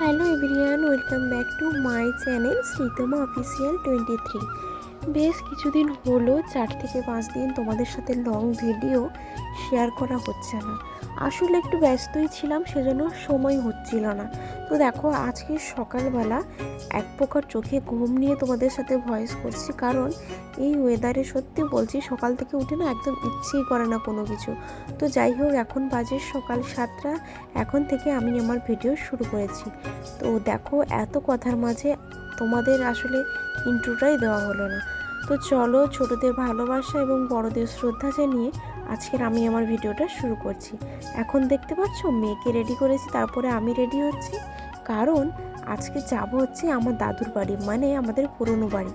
Hello everyone welcome back to my channel Sreetama official twenty three বেশ কিছুদিন হলো, চার থেকে পাঁচ দিন তোমাদের সাথে লং ভিডিও শেয়ার করা হচ্ছে না। আসলে একটু ব্যস্তই ছিলাম, সেজন্য সময় হচ্ছিল না। তো দেখো, আজকে সকালবেলা এক প্রকার চোখে ঘুম নিয়ে তোমাদের সাথে ভয়েস করছি, কারণ এই ওয়েদারে সত্যি বলছি, সকাল থেকে উঠে না একদম ইচ্ছেই করে না কোনো কিছু। তো যাই হোক, এখন বাজে সকাল সাতটা, এখন থেকে আমি আমার ভিডিও শুরু করেছি। তো দেখো, এত কথার মাঝে তোমাদের আসলে ইন্ট্রোটাই দেওয়া হলো না। তো চলো, ছোটদের ভালোবাসা এবং বড়দের শ্রদ্ধা জানিয়ে আজকের আমি আমার ভিডিওটা শুরু করছি। এখন দেখতে পাচ্ছ, মেয়েকে রেডি করেছি, তারপরে আমি রেডি হচ্ছি। কারণ আজকে যাব হচ্ছে আমার দাদুর বাড়ি মানে আমাদের পুরনো বাড়ি।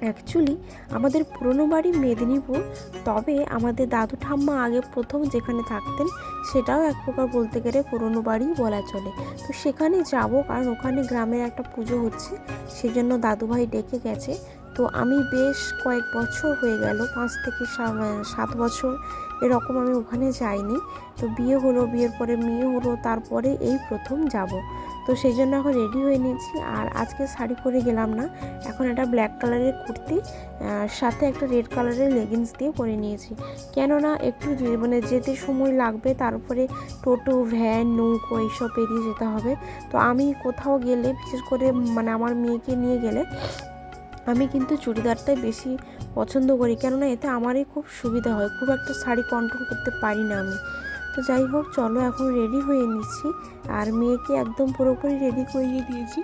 অ্যাকচুয়ালি আমাদের পুরনো বাড়ি মেদিনীপুর, তবে আমাদের দাদু ঠাম্মা আগে প্রথম যেখানে থাকতেন, সেটাও এক প্রকার বলতে গেলে পুরনো বাড়ি বলা চলে। তো সেখানে যাব, কারণ ওখানে গ্রামের একটা পুজো হচ্ছে, সেজন্য দাদুভাই ডেকে গেছে। তো আমি বেশ কয়েক বছর হয়ে গেল, পাঁচ থেকে সাত বছর এরকম আমি ওখানে যাইনি। তো বিয়ে হলো, বিয়ের পরে মেয়ে হলো, তারপরে এই প্রথম যাব। তো সেই জন্য এখন রেডি হয়ে নিয়েছি। আর আজকে শাড়ি পরে গেলাম না, এখন একটা ব্ল্যাক কালারের কুর্তি সাথে একটা রেড কালারের লেগিংস দিয়ে পরে নিয়েছি। কেননা একটু মানে যেতে সময় লাগবে তারপরে টোটো ভ্যান নৌকো এইসব পেরিয়ে যেতে হবে। তো আমি কোথাও গেলে, বিশেষ করে মানে আমার মেয়েকে নিয়ে গেলে আমি কিন্তু চুড়িদারটাই বেশি পছন্দ করি, কেননা এতে আমারই খুব সুবিধা হয়। খুব একটা শাড়ি কন্ট্রোল করতে পারি না আমি। তো যাই হোক, চলো এখন রেডি হয়ে নিচ্ছি। আর মেয়েকে একদম পুরোপুরি রেডি করিয়ে দিয়েছি।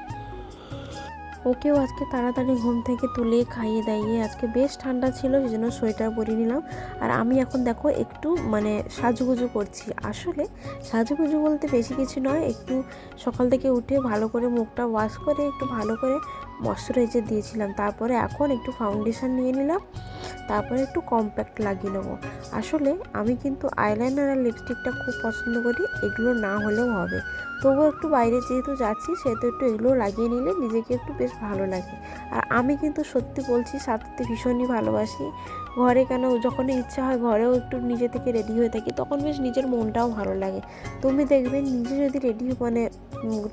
ওকেও আজকে তাড়াতাড়ি ঘুম থেকে তুলে খাইয়ে দাইয়ে আজকে বেশ ঠান্ডা ছিল, সেই জন্য সোয়েটার পরে নিলাম। আর আমি এখন দেখো একটু মানে সাজুগুজু করছি। আসলে সাজুগুজু বলতে বেশি কিছু নয়, একটু সকাল থেকে উঠে ভালো করে মুখটা ওয়াশ করে, একটু ভালো করে ময়শ্চারাইজার দিয়েছিলাম। তারপরে এখন একটু ফাউন্ডেশন নিয়ে নিলাম। তারপরে একটু কম্প্যাক্ট লাগিয়ে নেব। আসলে আমি কিন্তু আইলাইনার আর লিপস্টিকটা খুব পছন্দ করি, এগুলো না হলেও হবে। তবুও একটু বাইরে যেহেতু যাচ্ছি, সেহেতু একটু এগুলো লাগিয়ে নিলে নিজেকে একটু বেশ ভালো লাগে। আর আমি কিন্তু সত্যি বলছি সাথে ভীষণই ভালোবাসি। ঘরে কেন, যখনই ইচ্ছা হয় ঘরেও একটু নিজে থেকে রেডি হয়ে থাকি, তখন বেশ নিজের মনটাও ভালো লাগে। তুমি দেখবে নিজে যদি রেডি মানে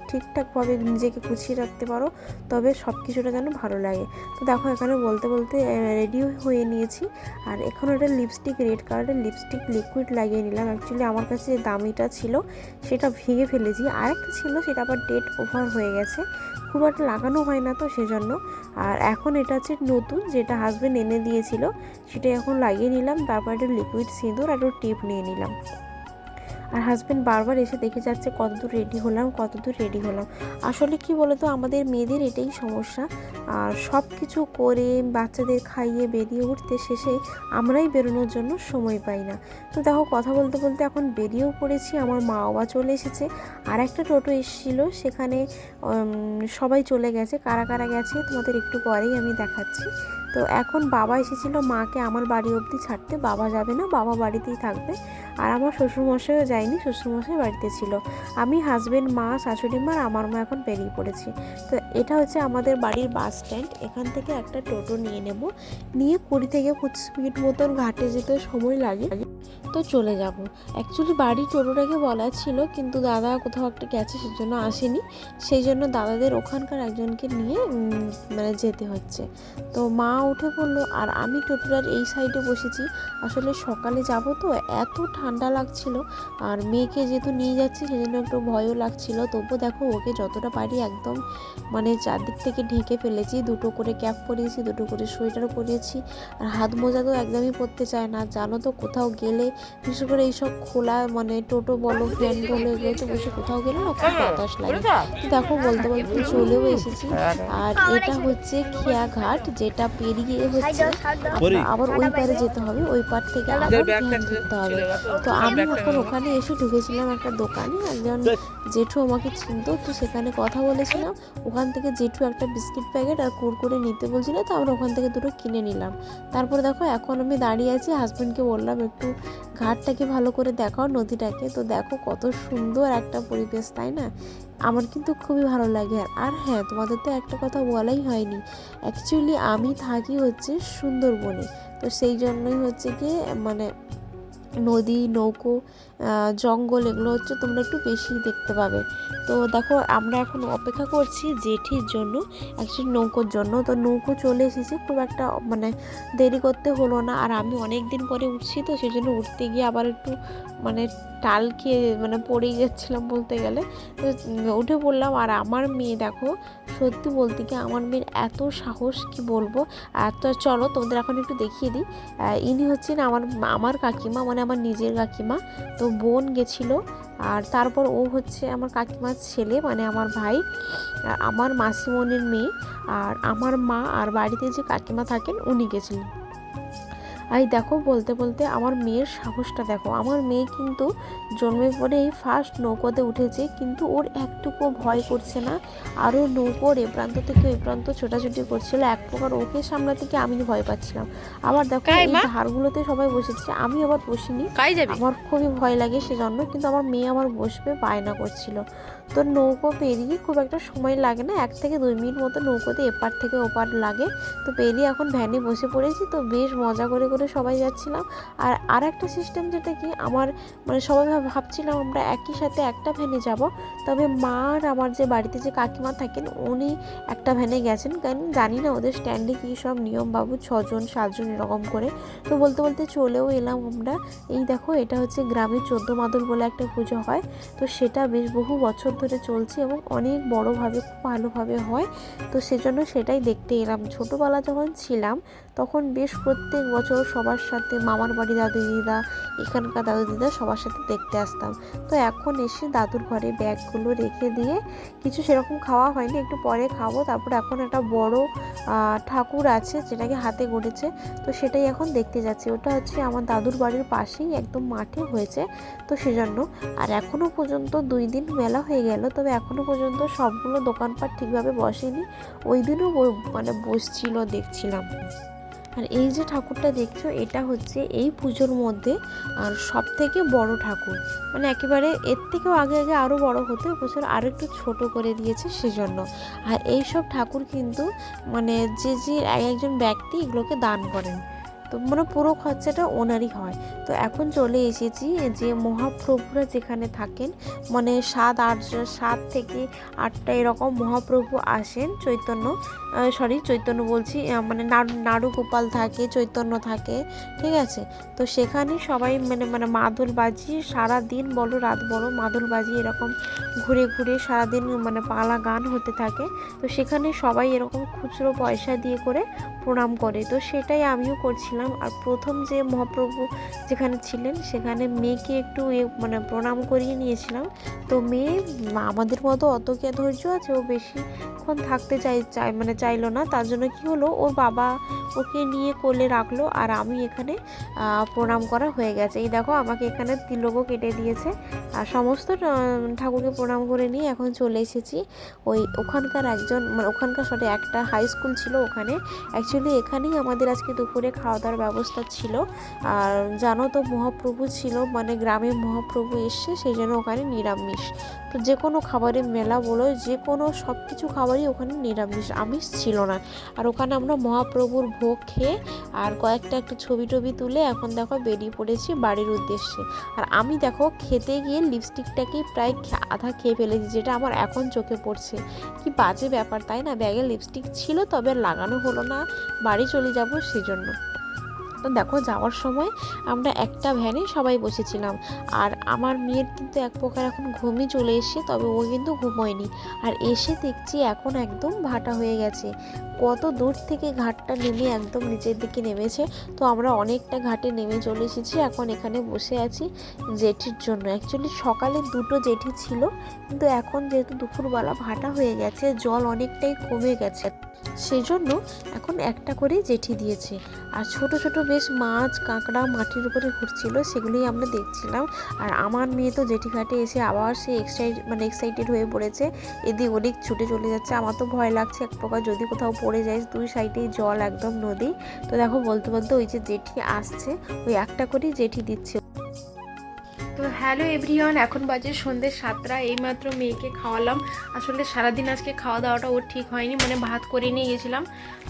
ঠিকঠাকভাবে নিজেকে গুছিয়ে রাখতে পারো, তবে সব কিছুটা যেন ভালো লাগে। তো দেখো, এখানে বলতে বলতে রেডি হয়ে নিয়েছি। আর এখন একটা লিপস্টিক রেড কালারের লিপস্টিক লিকুইড লাগিয়ে নিলাম। অ্যাকচুয়ালি আমার কাছে যে দামিটা ছিল, সেটা ভেঙে ফেলেছি। আরেকটা ছিল, সেটা আবার ডেট ওভার হয়ে গেছে। খুব একটা লাগানো হয় না তো সেজন্য। আর এখন এটা হচ্ছে নতুন, যেটা হাজবেন্ড এনে দিয়েছিল, সেটা এখন লাগিয়ে নিলাম, তারপর একটা লিকুইড সিঁদুর আর একটা টিপ নিয়ে নিলাম। আর হাজব্যান্ড বারবার এসে দেখে যাচ্ছে কত দূর রেডি হলাম কত দূর রেডি হলাম। আসলে কি বলতো, আমাদের মেয়েদের এটাই সমস্যা। আর সব কিছু করে বাচ্চাদের খাইয়ে বেরিয়ে উঠতে শেষে আমরাই বেরোনোর জন্য সময় পাই না। তো দেখো, কথা বলতে বলতে এখন বেরিয়েও পড়েছি, আমার মা বাবা চলে এসেছে। আর একটা টোটো এসেছিল, সেখানে সবাই চলে গেছে। কারা কারা গেছে, তোমাদের একটু পরেই আমি দেখাচ্ছি। তো এখন বাবা এসেছিল মাকে আমার বাড়ি অবধি ছাড়তে। বাবা যাবে না, বাবা বাড়িতেই থাকবে। আর আমার শ্বশুরমশাইও যায়নি, শ্বশুরমশাই বাড়িতে ছিল। আমি হাজব্যান্ড মা, শাশুড়ি মা আমার মা এখন বেরিয়ে পড়েছি। তো এটা হচ্ছে আমাদের বাড়ির বাস স্ট্যান্ড এখান থেকে একটা টোটো নিয়ে নেব। নিয়ে কুড়ি থেকে পঁচিশ মিনিট মতন ঘাটে যেতে সময় লাগে। তো চলে যাব। অ্যাকচুয়ালি বাড়ির টোটোটাকে বলা ছিল, কিন্তু দাদা কোথাও একটা গেছে সেজন্য আসেনি। সেই জন্য দাদাদের ওখানকার একজনকে নিয়ে মানে যেতে হচ্ছে। তো মা উঠে পড়ল, আর আমি টোটোটার এই সাইডে বসেছি। আসলে সকালে যাব তো, এত ঠান্ডা লাগছিল, আর মেয়েকে যেহেতু নিয়ে যাচ্ছি, সেজন্য একটু ভয়ও লাগছিল। তবুও দেখো, ওকে যতটা পারি একদম মানে চারদিক থেকে ঢেকে ফেলেছি। দুটো করে ক্যাপ পরিয়েছি, দুটো করে সোয়েটার পরিয়েছি। আর হাত মোজা তো একদমই পরতে চায় না। জানো তো, কোথাও গেলে বিশেষ করে এইসব খোলা মানে টোটো বলো ভ্যান বলো এগুলোতে বসে কোথাও গেলে না খুব বাতাস লাগে। তো দেখো বলতে বলতে চলেও এসেছি। আর। এটা হচ্ছে খেয়া ঘাট যেটা পেরিয়ে হচ্ছে আবার ওই পারে যেতে হবে ওই পার থেকে আবার ভ্যান ধরতে হবে। তো আমি এখন ওখানে এসে ঢুকেছিলাম একটা দোকানে একজন জেঠু আমাকে চিনতো তো সেখানে কথা বলেছিলাম। ওখান থেকে জেঠু একটা বিস্কিট প্যাকেট আর কুরকুরে নিতে বলছিল তো আমরা ওখান থেকে দুটো কিনে নিলাম। তারপরে দেখো এখন আমি দাঁড়িয়ে আছি হাজবেন্ডকে বললাম একটু ঘাটটাকে ভালো করে দেখাও নদীটাকে। তো দেখো কত সুন্দর একটা পরিবেশ, তাই না? আমার কিন্তু খুবই ভালো লাগে। আর হ্যাঁ তোমাদের তো একটা কথা বলাই হয়নি। অ্যাকচুয়ালি আমি থাকি হচ্ছে সুন্দরবনে। তো সেই জন্যই হচ্ছে কি মানে নদী, নৌকো জঙ্গল, এগুলো হচ্ছে তোমরা একটু বেশি দেখতে পাবে। তো দেখো, আমরা এখন অপেক্ষা করছি জেঠির জন্য অ্যাকচুয়ালি নৌকোর জন্য। তো নৌকো চলে এসেছে, খুব একটা মানে দেরি করতে হলো না। আর আমি অনেক দিন পরে উঠছি তো সেই জন্য উঠতে গিয়ে আবার একটু মানে টাল খেয়ে মানে পড়েই যাচ্ছিলাম বলতে গেলে। তো উঠে পড়লাম। আর আমার মেয়ে দেখো, সত্যি বলতে কি, আমার মেয়ের এত সাহস, কি বলব? আর তো চলো, তোমাদের এখন একটু দেখিয়ে দিই। ইনি হচ্ছেন আমার আমার কাকিমা মানে আমার নিজের কাকিমা। তো বোন গেছিল আর তারপর ও হচ্ছে আমার কাকিমার ছেলে মানে আমার ভাই আমার মাসিমনির মেয়ে। আর আমার মা আর বাড়িতে যে কাকিমা থাকেন, উনি গেছিলেন। আর দেখো বলতে বলতে আমার মেয়ের সাহসটা দেখো। আমার মেয়ে কিন্তু জন্মের পরেই ফার্স্ট নৌকোতে উঠেছে কিন্তু ওর একটুকু ভয় করছে না। আরও নৌকোর এ প্রান্ত থেকে ওই প্রান্ত ছোটাছুটি করছিল এক প্রকার ওকে সামলাতে গিয়ে আমি ভয় পাচ্ছিলাম। আবার দেখো এই? ধারগুলোতে সবাই বসেছে আমি আবার বসিনি। আমার খুবই ভয় লাগে সেজন্য কিন্তু আমার মেয়ে আমার বসবে বায়না করছিল। তো নৌকো পেরিয়ে খুব একটা সময় লাগে না এক থেকে দুই মিনিট মতো নৌকোতে এপার থেকে ওপার লাগে। তো পেরিয়ে এখন ভ্যানে বসে পড়েছি তো বেশ মজা করে করে সবাই যাচ্ছিলাম। আর আর একটা সিস্টেম যেটা কি, আমার মানে সবাই ভাব- ভাবছিলাম আমরা একই সাথে একটা ভ্যানে যাব। তবে মা আর আমার যে বাড়িতে যে কাকিমা থাকেন, উনি একটা ভ্যানে গেছেন। কারণ জানি না ওদের স্ট্যান্ডে কী সব নিয়ম বাবু, ছজন, সাতজন এরকম করে। তো বলতে বলতে চলেও এলাম আমরা। এই দেখো, এটা হচ্ছে গ্রামে চোদ্দ মাদল বলে একটা পুজো হয়। তো সেটা বেশ বহু বছর ধরে চলছে এবং অনেক বড়োভাবে, খুব ভালোভাবে হয়। তো সেজন্য সেটাই দেখতে এলাম। ছোটোবেলা যখন ছিলাম, তখন বেশ প্রত্যেক বছর সবার সাথে, মামার বাড়ি দাদু দিদা, এখানকার দাদু দিদা সবার সাথে দেখতে আসতাম। তো এখন এসে দাদুর ঘরে ব্যাগগুলো রেখে দিয়ে কিছু সেরকম খাওয়া হয়নি, একটু পরে খাব। তারপর এখন একটা বড় ঠাকুর আছে যেটাকে হাতে গড়েছে, তো সেটাই এখন দেখতে যাচ্ছি। ওটা হচ্ছে আমার দাদুর বাড়ির পাশেই একদম মাঠে হয়েছে, তো সেজন্য। আর এখনও পর্যন্ত দুই দিন মেলা হয়ে গেল, তবে এখনও পর্যন্ত সবগুলো দোকানপাট ঠিকভাবে বসেনি। ওই দিনও মানে বসছিল, দেখছিলাম। আর এই যে ঠাকুরটা দেখছ, এটা হচ্ছে এই পুজোর মধ্যে, আর সব থেকে বড় ঠাকুর। মানে একেবারে এর থেকেও আগে আগে আরও বড় হতো এবছর আরও একটু ছোট করে দিয়েছে সেজন্য। আর এই সব ঠাকুর কিন্তু মানে যে যে এক একজন ব্যক্তি এগুলোকে দান করেন। তো মানে পুরো খরচাটা ওনারই হয়। তো এখন চলে এসেছি যে মহাপ্রভুরা যেখানে থাকেন মানে সাত আট, সাত থেকে আটটা এরকম মহাপ্রভু আসেন, চৈতন্য সরি চৈতন্য বলছি মানে নাড়ু গোপাল থাকে, চৈতন্য থাকে, ঠিক আছে? তো সেখানে সবাই মানে মানে মাদুল বাজিয়ে সারা দিন বলো, রাত বলো, মাদুল বাজিয়ে এরকম ঘুরে ঘুরে সারাদিন মানে পালা গান হতে থাকে। তো সেখানে সবাই এরকম খুচরো পয়সা দিয়ে করে প্রণাম করে। তো সেটাই আমিও করছিলাম। আর প্রথম যে মহাপ্রভু যেখানে ছিলেন, সেখানে মেয়েকে একটু মানে প্রণাম করিয়ে নিয়েছিলাম। তো মেয়ে আমাদের মতো অত কে ধৈর্য আছে? ও বেশিক্ষণ থাকতে চাই চাই মানে চাইলো না। তার জন্য কি হলো? ওর বাবা ওকে নিয়ে কোলে রাখল আর আমি এখানে প্রণাম করা হয়ে গেছে। এই দেখো, আমাকে এখানে তিলকও কেটে দিয়েছে। আর সমস্ত ঠাকুরকে প্রণাম করে নিয়ে এখন চলে এসেছি। ওই ওখানকার একজন মানে ওখানকার সরি একটা হাই স্কুল ছিল ওখানে। অ্যাকচুয়ালি এখানেই আমাদের আজকে দুপুরে খাওয়া দাওয়ার ব্যবস্থা ছিল। আর জানো তো মহাপ্রভু ছিল মানে গ্রামে মহাপ্রভু এসছে, সেই জন্য ওখানে নিরামিষ। তো যে কোনো খাবারের মেলা বলো যে কোনো সব কিছু খাবারই ওখানে নিরামিষ। আমিষ ছিল না। আর ওখানে আমরা মহাপ্রভুর ভোগ খেয়ে আর কয়েকটা একটা ছবি টবি তুলে এখন দেখো বেরিয়ে পড়েছি বাড়ির উদ্দেশ্যে। আর আমি দেখো খেতে গিয়ে লিপস্টিকটাকেই প্রায় আধা খেয়ে ফেলেছি, যেটা আমার এখন চোখে পড়ছে। কি বাজে ব্যাপার, তাই না? ব্যাগে লিপস্টিক ছিল, তবে লাগানো হলো না। বাড়ি চলে যাব সেজন্য। তো দেখো যাওয়ার সময় আমরা একটা ভ্যানে সবাই বসেছিলাম। আর আমার মেয়ের কিন্তু এক প্রকার এখন ঘুমই চলে এসে তবে ও কিন্তু ঘুমোয়নি। আর এসে দেখছি এখন একদম ভাটা হয়ে গেছে। কত দূর থেকে ঘাটটা নেমে একদম নিচের দিকে নেমেছে। তো আমরা অনেকটা ঘাটে নেমে চলে এসেছি, এখন এখানে বসে আছি জেঠির জন্য। অ্যাকচুয়ালি সকালে দুটো জেঠি ছিল, কিন্তু এখন যেহেতু দুপুরবেলা ভাটা হয়ে গেছে, জল অনেকটাই কমে গেছে। সেই জন্য এখন একটা করেই জেঠি দিয়েছে। আর ছোট ছোট বেশ মাছ, কাঁকড়া মাটির উপরে ঘুরছিল, সেগুলোই আমরা দেখছিলাম। আর আমার মেয়ে তো জেঠি ঘাটে এসে আবার সে এক্সাইট মানে এক্সাইটেড হয়ে পড়েছে। এদিক ওদিক ছুটে চলে যাচ্ছে। আমার তো ভয় লাগছে এক প্রকার যদি কোথাও পড়ে যায়, দুই সাইডেই জল একদম নদী। তো দেখো বলতে বলতে ওই যে জেঠি আসছে, ওই একটা করেই জেঠি দিচ্ছে। তো হ্যাঁ হ্যালো এভরিওয়ান, এখন বাজে সন্ধ্যে সাতটা, এইমাত্র মেয়েকে খাওয়ালাম। আসলে সারাদিন আজকে খাওয়া দাওয়াটা ওর ঠিক হয়নি মানে ভাত করে নিয়ে গেছিলাম।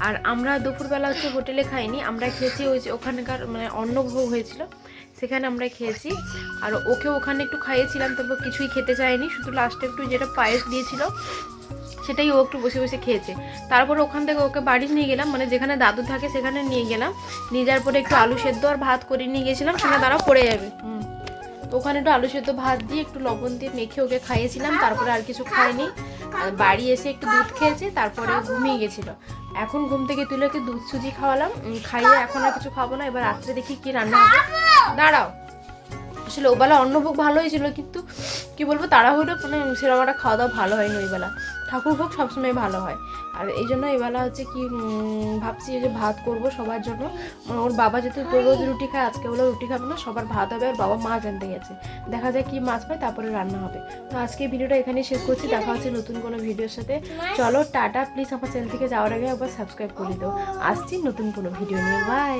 আর আমরা দুপুরবেলা হচ্ছে হোটেলে খাইনি, আমরা খেয়েছি ওই যে ওখানকার মানে অন্নভোগ হয়েছিল, সেখানে আমরা খেয়েছি। আর ওকে ওখানে একটু খাইয়েছিলাম, তবে কিছুই খেতে চায়নি, শুধু লাস্টে একটু যেটা পায়েস দিয়েছিল, সেটাই ও একটু বসে বসে খেয়েছে। তারপর ওখান থেকে ওকে বাড়ি নিয়ে গেলাম মানে যেখানে দাদু থাকে সেখানে নিয়ে গেলাম। নিয়ে যাওয়ার পরে একটু আলু সেদ্ধ আর ভাত করে নিয়ে গেছিলাম, সেখানে তারা পড়ে যাবে। হুম। তো ওখানে একটু আলু সেদ্ধ ভাত দিয়ে একটু লবণ দিয়ে মেখে ওকে খাইয়েছিলাম, তারপরে আর কিছু খাইনি। বাড়ি এসে একটু দুধ খেয়েছে, তারপরে ঘুমিয়ে গেছিল। এখন ঘুম থেকে তুলে ওকে দুধ সুজি খাওয়ালাম খাইয়ে এখন আর কিছু খাব না, এবার রাত্রে দেখি কি রান্না হবে। দাঁড়াও। আসলে ওবেলা অন্নভোগ ভালো হয়েছিল, কিন্তু কি বলব, তাড়াহুড়ো মানে সেরকম একটা খাওয়া দাওয়া ভালো হয়নি ওইবেলা ঠাকুর ভোগ সবসময় ভালো হয়। আর এই জন্য এবেলা হচ্ছে কি ভাবছি যে ভাত করব সবার জন্য। মানে ওর বাবা যেহেতু রোজ রুটি খায়, আজকে বলে রুটি খাবে না, সবার ভাত হবে আর বাবা মাছ আনতে গেছে। দেখা যায় কি মাছ পায়, তারপরে রান্না হবে। তো আজকে ভিডিওটা এখানেই শেষ করছি, দেখা হচ্ছে নতুন কোনো ভিডিওর সাথে। চলো, টাটা, প্লিজ আমার চ্যানেল থেকে যাওয়ার আগে একবার সাবস্ক্রাইব করে দিও। আসছি নতুন কোনো ভিডিও নিয়ে। বাই